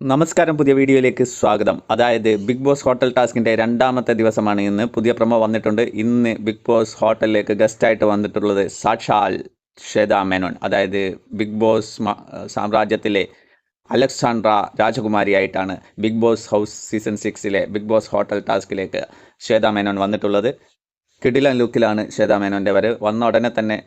നമസ്കാരം പുതിയ വീഡിയോയിലേക്ക് സ്വാഗതം. അതായത് ബിഗ് ബോസ് ഹോട്ടൽ ടാസ്കിന്റെ രണ്ടാമത്തെ ദിവസമാണ് ഇന്ന്. പുതിയ പ്രമോ വന്നിട്ടുണ്ട്. ഇന്ന് ബിഗ് ബോസ് ഹോട്ടലിലേക്ക് ഗസ്റ്റായിട്ട് വന്നിട്ടുള്ളത് സാക്ഷാൽ ശ്വേത മേനോൻ. അതായത് ബിഗ് ബോസ് സാമ്രാജ്യത്തിലെ അലക്സാണ്ട്ര രാജകുമാരിയായിട്ടാണ് ബിഗ് ബോസ് ഹൗസ് സീസൺ സിക്സിലെ ബിഗ് ബോസ് ഹോട്ടൽ ടാസ്കിലേക്ക് ശ്വേത മേനോൻ വന്നിട്ടുള്ളത്. കിടിലൻ ലുക്കിലാണ് ശ്വേത മേനോന്റെ വരവ്. വന്ന ഉടനെ തന്നെ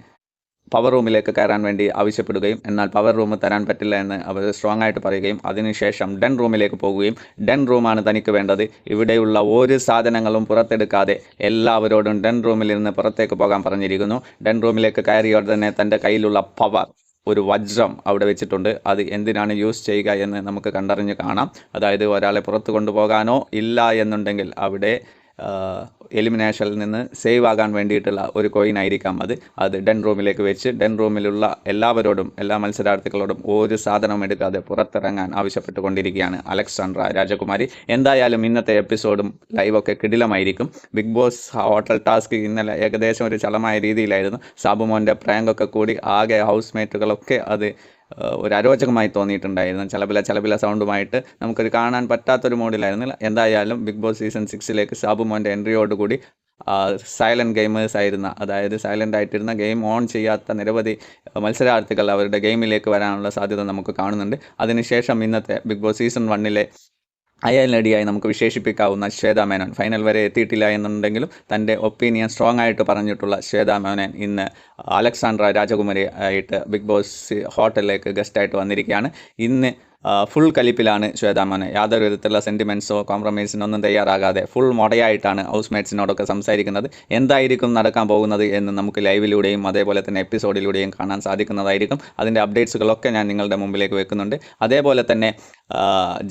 പവർ റൂമിലേക്ക് കയറാൻ വേണ്ടി ആവശ്യപ്പെടുകയും എന്നാൽ പവർ റൂം തരാൻ പറ്റില്ല എന്ന് അവർ സ്ട്രോങ് ആയിട്ട് പറയുകയും അതിനുശേഷം ഡെൻ റൂമിലേക്ക് പോകുകയും ഡെൻ റൂമാണ് തനിക്ക് വേണ്ടത്. ഇവിടെയുള്ള ഒരു സാധനങ്ങളും പുറത്തെടുക്കാതെ എല്ലാവരോടും ഡെൻ റൂമിൽ നിന്ന് പുറത്തേക്ക് പോകാൻ പറഞ്ഞിരിക്കുന്നു. ഡെൻ റൂമിലേക്ക് കയറിയോടെ തന്നെ തന്റെ കയ്യിലുള്ള പവർ ഒരു വജ്രം അവിടെ വെച്ചിട്ടുണ്ട്. അത് എന്തിനാണ് യൂസ് ചെയ്യുക എന്ന് നമുക്ക് കണ്ടറിഞ്ഞ് കാണാം. അതായത് ഒരാളെ പുറത്ത് കൊണ്ടുപോകാനോ ഇല്ല എന്നുണ്ടെങ്കിൽ അവിടെ എലിമിനേഷനിൽ നിന്ന് സേവ് ആകാൻ വേണ്ടിയിട്ടുള്ള ഒരു കോയിൻ ആയിരിക്കാം അത്. അത് ഡെൻ റൂമിലേക്ക് വെച്ച് ഡെൻ റൂമിലുള്ള എല്ലാവരോടും എല്ലാ മത്സരാർത്ഥികളോടും ഒരു സാധനം എടുക്കാതെ പുറത്തിറങ്ങാൻ ആവശ്യപ്പെട്ടുകൊണ്ടിരിക്കുകയാണ് അലക്സാണ്ട്ര രാജകുമാരി. എന്തായാലും ഇന്നത്തെ എപ്പിസോഡും ലൈവൊക്കെ കിടിലമായിരിക്കും. ബിഗ് ബോസ് ഹോട്ടൽ ടാസ്ക് ഇന്നലെ ഏകദേശം ഒരു ചളമായ രീതിയിലായിരുന്നു. സാബുമോന്റെ പ്രാങ്കൊക്കെ കൂടി ആകെ ഹൗസ് മേറ്റുകളൊക്കെ അത് ഒരു അരോചകമായി തോന്നിയിട്ടുണ്ടായിരുന്നു. ചലപില ചലപില സൗണ്ടുമായിട്ട് നമുക്കൊരു കാണാൻ പറ്റാത്തൊരു മോഡിലായിരുന്നു. എന്തായാലും ബിഗ് ബോസ് സീസൺ സിക്സിലേക്ക് സാബു മോന്റെ എൻട്രിയോടുകൂടി സൈലന്റ് ഗെയിമേഴ്സ് ആയിരുന്ന അതായത് സൈലന്റ് ആയിട്ടിരുന്ന ഗെയിം ഓൺ ചെയ്യാത്ത നിരവധി മത്സരാർത്ഥികൾ അവരുടെ ഗെയിമിലേക്ക് വരാനുള്ള സാധ്യത നമുക്ക് കാണുന്നുണ്ട്. അതിനുശേഷം ഇന്നത്തെ ബിഗ് ബോസ് സീസൺ വണ്ണിലെ അയൽനടിയായി നമുക്ക് വിശേഷിപ്പിക്കാവുന്ന ശ്വേതാ മേനോൻ ഫൈനൽ വരെ എത്തിയിട്ടില്ല എന്നുണ്ടെങ്കിലും തന്റെ ഒപ്പീനിയൻ സ്ട്രോങ് ആയിട്ട് പറഞ്ഞിട്ടുള്ള ശ്വേതാ മേനോൻ ഇന്ന് അലക്സാണ്ട്ര രാജകുമാരി ആയിട്ട് ബിഗ് ബോസ് ഹോട്ടലിലേക്ക് ഗസ്റ്റായിട്ട് വന്നിരിക്കുകയാണ്. ഇന്ന് ഫുൾ കലിപ്പിലാണ് ശ്വേതാ മേനോൻ യാതൊരു വിധത്തിലുള്ള സെന്റിമെന്റ്സോ കോംപ്രമൈസിനോ ഒന്നും തയ്യാറാകാതെ ഫുൾ മൊടയായിട്ടാണ് ഹൗസ് മേറ്റ്സിനോടൊക്കെ സംസാരിക്കുന്നത്. എന്തായിരിക്കും നടക്കാൻ പോകുന്നത് എന്ന് നമുക്ക് ലൈവിലൂടെയും അതേപോലെ തന്നെ എപ്പിസോഡിലൂടെയും കാണാൻ സാധിക്കുന്നതായിരിക്കും. അതിന്റെ അപ്ഡേറ്റ്സുകളൊക്കെ ഞാൻ നിങ്ങളുടെ മുമ്പിലേക്ക് വെക്കുന്നുണ്ട്. അതേപോലെ തന്നെ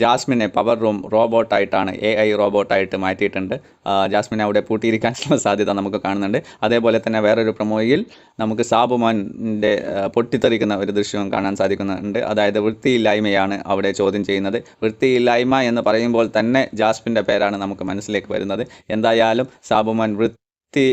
ജാസ്മിനെ പവർ റൂം റോബോട്ടായിട്ടാണ് എ ഐ റോബോട്ടായിട്ട് മാറ്റിയിട്ടുണ്ട്. ജാസ്മിൻ അവിടെ പൂട്ടിയിരിക്കാനുള്ള സാധ്യത നമുക്ക് കാണുന്നുണ്ട്. അതേപോലെ തന്നെ വേറൊരു പ്രൊമോയിൽ നമുക്ക് സാബുമാന്റെ പൊട്ടിത്തെറിക്കുന്ന ഒരു ദൃശ്യവും കാണാൻ സാധിക്കുന്നുണ്ട്. അതായത് വൃത്തിയില്ലായ്മയാണ് അവിടെ ചോദ്യം ചെയ്യുന്നത്. വൃത്തിയില്ലായ്മ എന്ന് പറയുമ്പോൾ തന്നെ ജാസ്മിന്റെ പേരാണ് നമുക്ക് മനസ്സിലേക്ക് വരുന്നത്. എന്തായാലും സാബുമാൻ വൃത്തി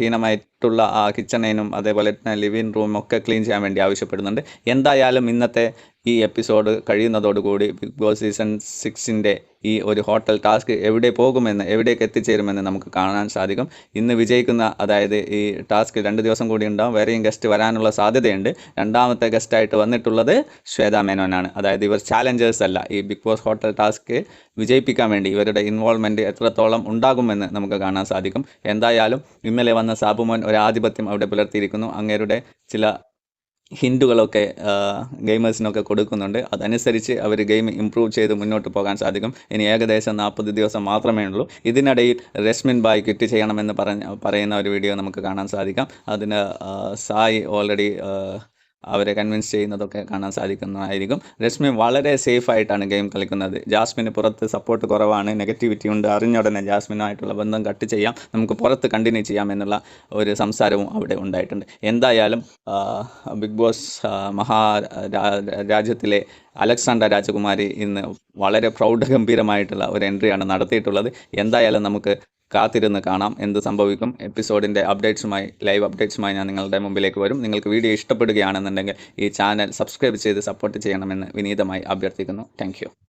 ഹീനമായിട്ടുള്ള ആ കിച്ചണേനും അതേപോലെ തന്നെ ലിവിങ് റൂമൊക്കെ ക്ലീൻ ചെയ്യാൻ വേണ്ടി ആവശ്യപ്പെടുന്നുണ്ട്. എന്തായാലും ഇന്നത്തെ ഈ എപ്പിസോഡ് കഴിയുന്നതോടുകൂടി ബിഗ് ബോസ് സീസൺ സിക്സിന്റെ ഈ ഒരു ഹോട്ടൽ ടാസ്ക് എവിടെ പോകുമെന്ന് എവിടേക്ക് എത്തിച്ചേരുമെന്ന് നമുക്ക് കാണാൻ സാധിക്കും. ഇന്ന് വിജയിക്കുന്ന അതായത് ഈ ടാസ്ക് രണ്ട് ദിവസം കൂടി ഉണ്ടാവും. വേറെയും ഗസ്റ്റ് വരാനുള്ള സാധ്യതയുണ്ട്. രണ്ടാമത്തെ ഗസ്റ്റായിട്ട് വന്നിട്ടുള്ളത് ശ്വേത മേനോനാണ്. അതായത് ഇവർ ചാലഞ്ചേഴ്സ് അല്ല. ഈ ബിഗ് ബോസ് ഹോട്ടൽ ടാസ്ക് വിജയിപ്പിക്കാൻ വേണ്ടി ഇവരുടെ ഇൻവോൾവ്മെന്റ് എത്രത്തോളം ഉണ്ടാകുമെന്ന് നമുക്ക് കാണാൻ സാധിക്കും. എന്തായാലും ഇന്നലെ വന്ന സാബുമോൻ ഒരു ആധിപത്യം അവിടെ പുലർത്തിയിരിക്കുന്നു. അങ്ങേരുടെ ചില ഹിൻഡുകളൊക്കെ ഗെയിമേഴ്സിനൊക്കെ കൊടുക്കുന്നുണ്ട്. അതനുസരിച്ച് അവർ ഗെയിം ഇമ്പ്രൂവ് ചെയ്ത് മുന്നോട്ട് പോകാൻ സാധിക്കും. ഇനി ഏകദേശം നാൽപ്പത് ദിവസം മാത്രമേ ഉള്ളൂ. ഇതിനിടയിൽ രശ്മിൻ ബായ് ക്വിറ്റ് ചെയ്യണമെന്ന് പറഞ്ഞ പറയുന്ന ഒരു വീഡിയോ നമുക്ക് കാണാൻ സാധിക്കാം. അതിന് സായി ഓൾറെഡി അവരെ കൺവിൻസ് ചെയ്യുന്നതൊക്കെ കാണാൻ സാധിക്കുന്നതായിരിക്കും. രശ്മി വളരെ സേഫ് ആയിട്ടാണ് ഗെയിം കളിക്കുന്നത്. ജാസ്മിന് പുറത്ത് സപ്പോർട്ട് കുറവാണ് നെഗറ്റിവിറ്റി ഉണ്ട്. അറിഞ്ഞ ഉടനെ ജാസ്മിനുമായിട്ടുള്ള ബന്ധം കട്ട് ചെയ്യാം. നമുക്ക് പുറത്ത് കണ്ടിന്യൂ ചെയ്യാം എന്നുള്ള ഒരു സംസാരവും അവിടെ ഉണ്ടായിട്ടുണ്ട്. എന്തായാലും ബിഗ് ബോസ് മഹാ രാജ്യത്തിലെ അലക്സാണ്ടർ രാജകുമാരി ഇന്ന് വളരെ പ്രൗഢഗംഭീരമായിട്ടുള്ള ഒരു എൻട്രിയാണ് നടത്തിയിട്ടുള്ളത്. എന്തായാലും നമുക്ക് കാത്തിരുന്ന് കാണാം. എന്ത് സംഭവിക്കും? എപ്പിസോഡിന്റെ അപ്ഡേറ്റ്സുമായി ലൈവ് അപ്ഡേറ്റ്സുമായി ഞാൻ നിങ്ങളുടെ മുമ്പിലേക്ക് വരും. നിങ്ങൾക്ക് വീഡിയോ ഇഷ്ടപ്പെടുകയാണെന്നുണ്ടെങ്കിൽ ഈ ചാനൽ സബ്സ്ക്രൈബ് ചെയ്ത് സപ്പോർട്ട് ചെയ്യണമെന്ന് വിനീതമായി അഭ്യർത്ഥിക്കുന്നു. താങ്ക്